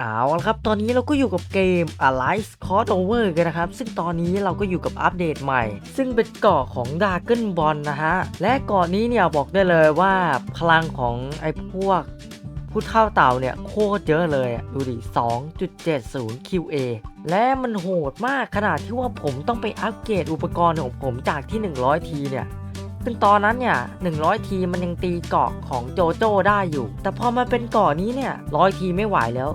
เอาละครับ ตอนนี้เราก็อยู่กับเกม Alive Crossover กันนะครับ ซึ่งตอนนี้เราก็อยู่กับอัปเดตใหม่ ซึ่งเป็นเกาะของ Dragon Ball นะฮะ และเกาะนี้เนี่ยบอกได้เลยว่าพลังของไอ้พวกผู้เท่าเต่าเนี่ยโคตรเยอะเลยอะดูดิ 2.70 QA และมันโหดมากขนาดที่ว่าผมต้องไปอัปเกรดอุปกรณ์ของผมจากที่ 100 ทีเนี่ยซึ่งตอนนั้นเนี่ย 100 ทีมันยังตีเกาะของโจโจ้ได้อยู่ แต่พอมาเป็นเกาะนี้เนี่ยร้อยทีไม่ไหวแล้ว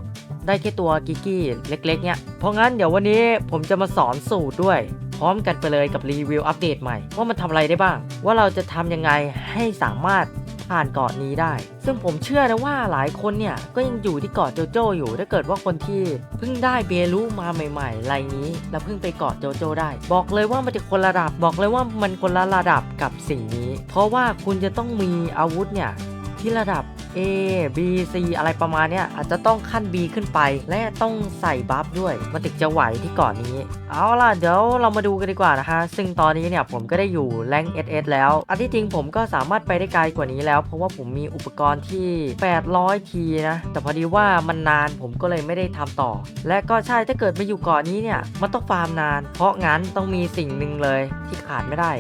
ได้แค่ตัวกิกกี้เล็กๆเนี่ยเพราะงั้นเดี๋ยววันนี้ผมจะมาสอนสูตรด้วย พร้อมกันไปเลยกับรีวิวอัปเดตใหม่ ว่ามันทำอะไรได้บ้าง ว่าเราจะทำยังไงให้สามารถผ่านเกาะนี้ได้ ซึ่งผมเชื่อนะว่าหลายคนเนี่ยก็ยังอยู่ที่เกาะโจโจ้อยู่ ถ้าเกิดว่าคนที่เพิ่งได้เบลูมาใหม่ๆไรนี้ แล้วเพิ่งไปเกาะโจโจ้ได้ บอกเลยว่ามันจะคนระดับ บอกเลยว่ามันคนละระดับกับสิ่งนี้ เพราะว่าคุณจะต้องมีอาวุธเนี่ยที่ระดับ A B C อะไรประมาณเนี้ยอาจจะต้องขั้น B ขึ้นไป และต้องใส่บัฟด้วยมันถึงจะไหวที่เก่อนนี้ เอาล่ะเดี๋ยวเรามาดูกันดีกว่านะคะซึ่งตอนนี้เนี่ยผมก็ได้อยู่แรง SS แล้ว อันที่จริงผมก็สามารถไปได้ไกลกว่านี้แล้ว เพราะว่าผมมีอุปกรณ์ที่ 800 ทีนะ แต่พอดีว่ามันนานผมก็เลยไม่ได้ทำต่อ และก็ใช่ถ้าเกิดมาอยู่เกาะนี้เนี่ยมันต้องฟาร์มนาน เพราะงั้นต้องมีสิ่งหนึ่งเลยที่ขาดไม่ได้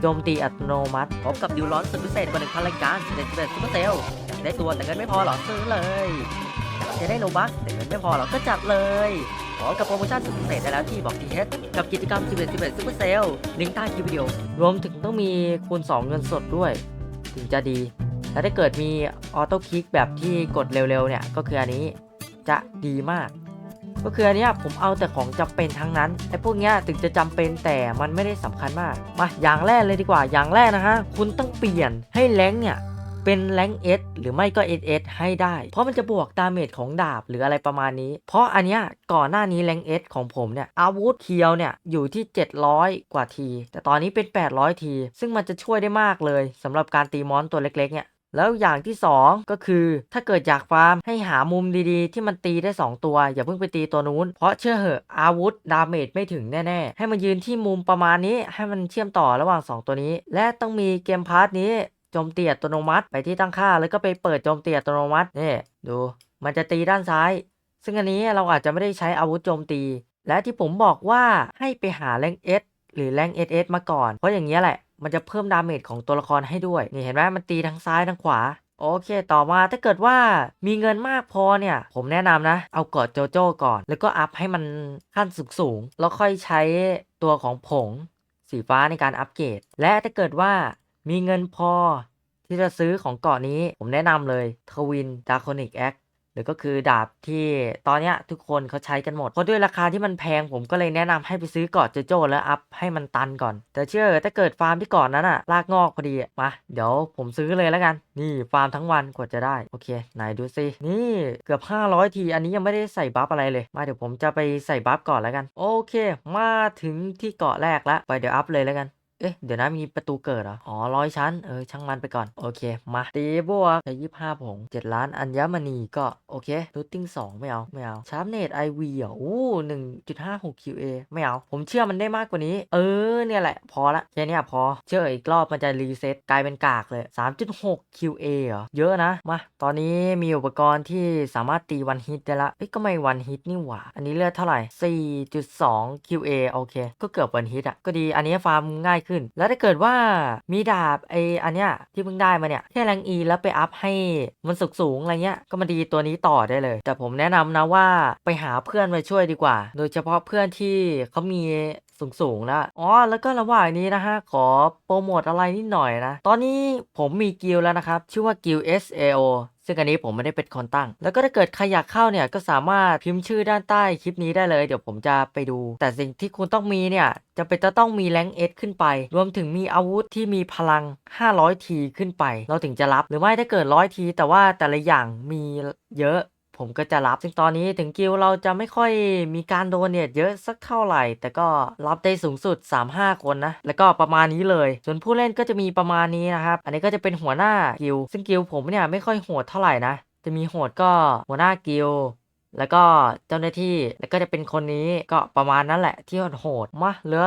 โจมตีอัตโนมัติพบกับดิวร้อนสุดพิเศษกว่าหนึ่งพันรายการเด็ดเด็ดซุปเปอร์เซล ได้ตัวแต่เงินไม่พอหรอซื้อเลยอยากจะได้โลบัคแต่เงินไม่พอหรอก็จัดเลยขอกับโปรโมชั่นสุดพิเศษได้แล้วที่บอกทีเฮดกับกิจกรรม 11 11ซุปเปอร์เซลลิงก์ใต้คลิปวิดีโอ รวมถึงต้องมีคูณ 2 เงินสดด้วย ถึงจะดี และถ้าเกิดมีออโต้คลิกแบบที่กดเร็วๆเนี่ย ก็คืออันนี้จะดีมาก ก็คืออันเนี้ยผมเอาแต่ของจำเป็นทั้งนั้นไอ้พวกเนี้ยถึงจะจำเป็นแต่มันไม่ได้สำคัญมาก มาอย่างแรกเลยดีกว่าอย่างแรกนะฮะคุณต้องเปลี่ยนให้แรงเนี่ย เป็นแรงค์ S หรือไม่ก็ SS ให้ได้ เพราะมันจะบวกดาเมจของดาบหรืออะไรประมาณนี้ เพราะอันเนี้ยก่อนหน้านี้แรงค์ S ของผมเนี่ยอาวุธเคียวเนี่ยอยู่ที่ 700 กว่าที แต่ตอนนี้เป็น 800 ที ซึ่งมันจะช่วยได้มากเลยสำหรับการตีมอนตัวเล็กๆเนี่ยแล้วอย่างที่ 2 ก็คือ ถ้าเกิดอยากฟาร์มให้หามุมดีๆ ที่มันตีได้ 2 ตัว อย่าเพิ่งไปตีตัวนู้น เพราะเชื่อเหอะอาวุธดาเมจไม่ถึงแน่ๆ ให้มันยืนที่มุมประมาณนี้ให้มันเชื่อมต่อระหว่าง 2 ตัวนี้ และต้องมีเกมพาร์ทนี้ จมตีอัตโนมัติ ไปที่ตั้งค่า แล้วก็ไปเปิดโจมตีอัตโนมัตินี่ดู มันจะตีด้านซ้าย ซึ่งอันนี้เราอาจจะไม่ได้ใช้อาวุธโจมตี และที่ผมบอกว่าให้ไปหาแรงเอสหรือแรง SS มาก่อน เพราะอย่างนี้แหละ มันจะเพิ่มดาเมจของตัวละครให้ด้วย นี่เห็นไหมมันตีทั้งซ้ายทั้งขวา โอเค ต่อมาถ้าเกิดว่ามีเงินมากพอเนี่ย ผมแนะนำนะ เอากอดโจโจ้ก่อน แล้วก็อัพให้มันขั้นสูงๆแล้วค่อยใช้ตัวของผงสีฟ้าในการอัปเกรด และถ้าเกิดว่า มีเงินพอที่จะซื้อของเกาะนี้ผมแนะนำเลยทวินดา c o นิกแอคหรือก็คือดาบที่ตอนนี้ทุกคนเขาใช้กันหมดเพราะด้วยราคาที่มันแพงผมก็เลยแนะนำให้ไปซื้อเกาะโจโจ้แล้วอัพให้มันตันก่อน แต่เชื่อถ้าเกิดฟาร์มที่เก่อนนั้นอะลากงอกพอดีมาเดี๋ยวผมซื้อเลยแล้วกัน นี่ฟาร์มทั้งวันกว่าจะได้ โอเค ไหนดูซินี่เกือบ 500 ที อันนี้ยังไม่ได้ใส่บัฟอะไรเลย มาเดี๋ยวผมจะไปใส่บัฟก่อนแล้วกัน โอเค มาถึงที่เกาะแรกแล้วไปเดี๋ยวอัพเลยแล้วกัน เอ๊ะ เดี๋ยวนะมีประตูเกิดเหรอ อ๋อร้อยชั้น เออ ช่างมันไปก่อน โอเค มา ตีบวกใช้ยี่ห้าผงเจ็ดล้านอัญมณีก็ โอเครูทติ้งสองไม่เอา ไม่เอา ชาร์ปเนตไอวีอะโอ้หนึ่งจุดห้าหก QA ไม่เอา ผมเชื่อมันได้มากกว่านี้ เออ เนี่ยแหละ พอละแค่นี้พอ เชื่ออีกรอบมันจะรีเซ็ตกลายเป็นกากเลย3.6 QA เหรอ เยอะนะ มา ตอนนี้มีอุปกรณ์ที่สามารถตีวันฮิตได้ละเอ้ยก็ไม่วันฮิตนี่หว่า อันนี้เลือดเท่าไหร่4.2 QA โอเค ก็เกือบวันฮิตอะ ก็ดี อันนี้ฟาร์มง่ายขึ้น แล้วถ้าเกิดว่ามีดาบไออันเนี้ยที่เพิ่งได้มาเนี่ยแค่แรงอีแล้วไปอัพให้มันสูงสูงอะไรเงี้ยก็มาดีตัวนี้ต่อได้เลย แต่ผมแนะนำนะว่าไปหาเพื่อนมาช่วยดีกว่า โดยเฉพาะเพื่อนที่เขามี สูงๆแล้วอ๋อแล้วก็ระหว่างนี้นะฮะขอโปรโมทอะไรนิดหน่อยนะ ตอนนี้ผมมีกิลด์แล้วนะครับ ชื่อว่ากิลด์ SAO ซึ่งอันนี้ผมไม่ได้เป็นคนตั้ง แล้วก็ถ้าเกิดใครอยากเข้าเนี่ยก็สามารถพิมพ์ชื่อด้านใต้คลิปนี้ได้เลย เดี๋ยวผมจะไปดู แต่สิ่งที่คุณต้องมีเนี่ยจะเป็นจะต้องมีแรงเอสขึ้นไป รวมถึงมีอาวุธที่มีพลัง 500 ทีขึ้นไป เราถึงจะรับ หรือไม่ถ้าเกิดร้อยที แต่ว่าแต่ละอย่างมีเยอะ ผมก็จะรับซึ่งตอนนี้ถึงกิลเราจะไม่ค่อยมีการโดนเนี่ยเยอะสักเท่าไหร่ แต่ก็รับได้สูงสุด 3-5 คนนะ แล้วก็ประมาณนี้เลย ส่วนผู้เล่นก็จะมีประมาณนี้นะครับ อันนี้ก็จะเป็นหัวหน้ากิลซึ่งกิลผมเนี่ยไม่ค่อยโหดเท่าไหร่นะ จะมีโหดก็หัวหน้ากิล แล้วก็เจ้าหน้าที่แล้วก็จะเป็นคนนี้ก็ประมาณนั้นแหละที่โหดมาเหลือ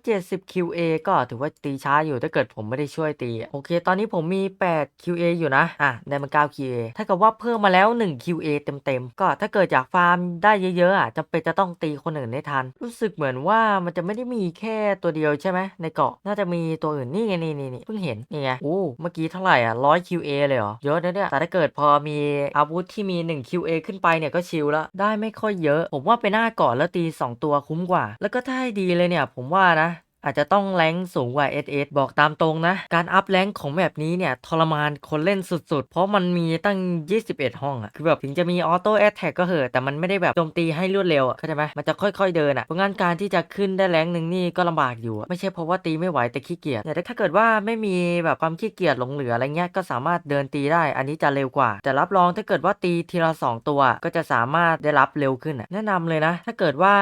170 QA ก็ถือว่าตีช้าอยู่ถ้าเกิดผมไม่ได้ช่วยตี โอเค ตอนนี้ผมมี 8 QA อยู่นะ อะได้มา 9 QA ถ้ากับว่าเพิ่มมาแล้ว 1 QA เต็มๆ ก็ถ้าเกิดอยากฟาร์มได้เยอะๆอะจำเป็นจะต้องตีคนอื่นได้ทัน รู้สึกเหมือนว่ามันจะไม่ได้มีแค่ตัวเดียวใช่ไหมในเกาะน่าจะมีตัวอื่นนี่ไงนี่นี่นี่เพิ่งเห็นนี่ไงโอ้เมื่อกี้เท่าไหร่อะ100 QA เลยเหรอเยอะนะเนี่ยแต่ถ้าเกิดพอมีอาวุธที่มี 1 QA ขึ้นไปเนี่ยก็ชิลแล้วได้ไม่ค่อยเยอะ ผมว่าไปหน้าก่อนแล้วตี 2 ตัวคุ้มกว่า แล้วก็ถ้าให้ดีเลยเนี่ย ผมว่านะ อาจจะต้องแรงสูงกว่า SS บอกตามตรงนะ การอัพแรงของแบบนี้เนี่ยทรมานคนเล่นสุดๆ เพราะมันมีตั้ง 21 ห้องอะคือแบบถึงจะมีออโต้แอตแทกก็เหอะ แต่มันไม่ได้แบบโจมตีให้รวดเร็วอะเข้าใจไหมมันจะค่อยๆเดินอะเพราะงั้นการที่จะขึ้นได้แรงหนึ่งนี่ก็ลำบากอยู่ ไม่ใช่เพราะว่าตีไม่ไหวแต่ขี้เกียจแต่ถ้าเกิดว่าไม่มีแบบความขี้เกียจหลงเหลืออะไรเงี้ยก็สามารถเดินตีได้ อันนี้จะเร็วกว่า แต่รับรองถ้าเกิดว่าตีทีละสองตัว ก็จะสามารถได้รับเร็วขึ้นแนะนำเลยนะ ถ้าเกิดว่า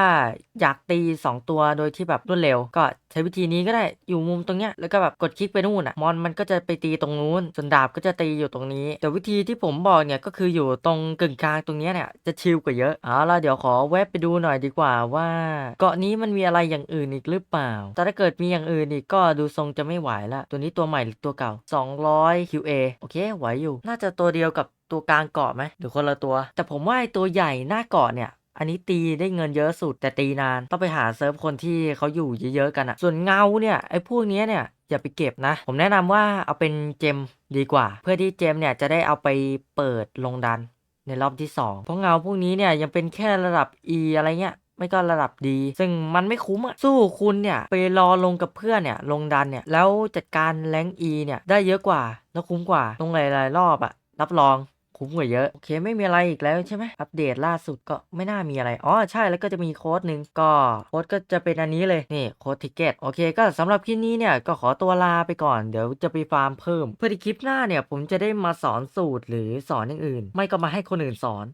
อยากตีสองตัวโดยที่แบบรวดเร็วก็ใช้วิธีนี้ก็ได้อยู่มุมตรงเนี้ยแล้วก็แบบกดคลิกไปนู่นอะมอนมันก็จะไปตีตรงนู้นส่วนดาบก็จะตีอยู่ตรงนี้ แต่วิธีที่ผมบอกเนี่ยก็คืออยู่ตรงกึ่งกลางตรงเนี้ยเนี่ยจะชิลกว่าเยอะเอาล่ะเดี๋ยวขอแวะไปดูหน่อยดีกว่าว่า เกาะนี้มันมีอะไรอย่างอื่นอีกหรือเปล่า แต่ถ้าเกิดมีอย่างอื่นอีกก็ดูทรงจะไม่ไหวละตัวนี้ตัวใหม่หรือตัวเก่า 200 QA โอเคไหวอยู่ น่าจะตัวเดียวกับตัวกลางเกาะไหมหรือคนละตัว แต่ผมว่าไอตัวใหญ่หน้าเกาะเนี่ย อันนี้ตีได้เงินเยอะสุด แต่ตีนานต้องไปหาเซิร์ฟคนที่เขาอยู่เยอะๆกันอะส่วนเงาเนี่ยไอ้พวกเนี้ยเนี่ยอย่าไปเก็บนะ ผมแนะนำว่าเอาเป็นเจมดีกว่า เพื่อที่เจมเนี่ยจะได้เอาไปเปิดลงดันในรอบที่ 2 เพราะเงาพวกนี้เนี่ยยังเป็นแค่ระดับ E อะไรเงี้ยไม่ก็ระดับดี ซึ่งมันไม่คุ้มอะสู้คุณเนี่ย ไปรอลงกับเพื่อนเนี่ย ลงดันเนี่ย แล้วจัดการแรงอีเนี่ย ได้เยอะกว่า แล้วคุ้มกว่าลงหลายๆรอบอะรับรอง คุ้มกว่าเยอะ โอเคไม่มีอะไรอีกแล้วใช่ไหมอัปเดตล่าสุดก็ไม่น่ามีอะไรอ๋อใช่แล้วก็จะมีโค้ดหนึ่งก็โค้ดก็จะเป็นอันนี้เลยนี่โค้ดทิกเก็ตโอเคก็สำหรับคลิปนี้เนี่ยก็ขอตัวลาไปก่อนเดี๋ยวจะไปฟาร์มเพิ่ม เพื่อที่คลิปหน้าเนี่ยผมจะได้มาสอนสูตรหรือสอนอย่างอื่น ไม่ก็มาให้คนอื่นสอน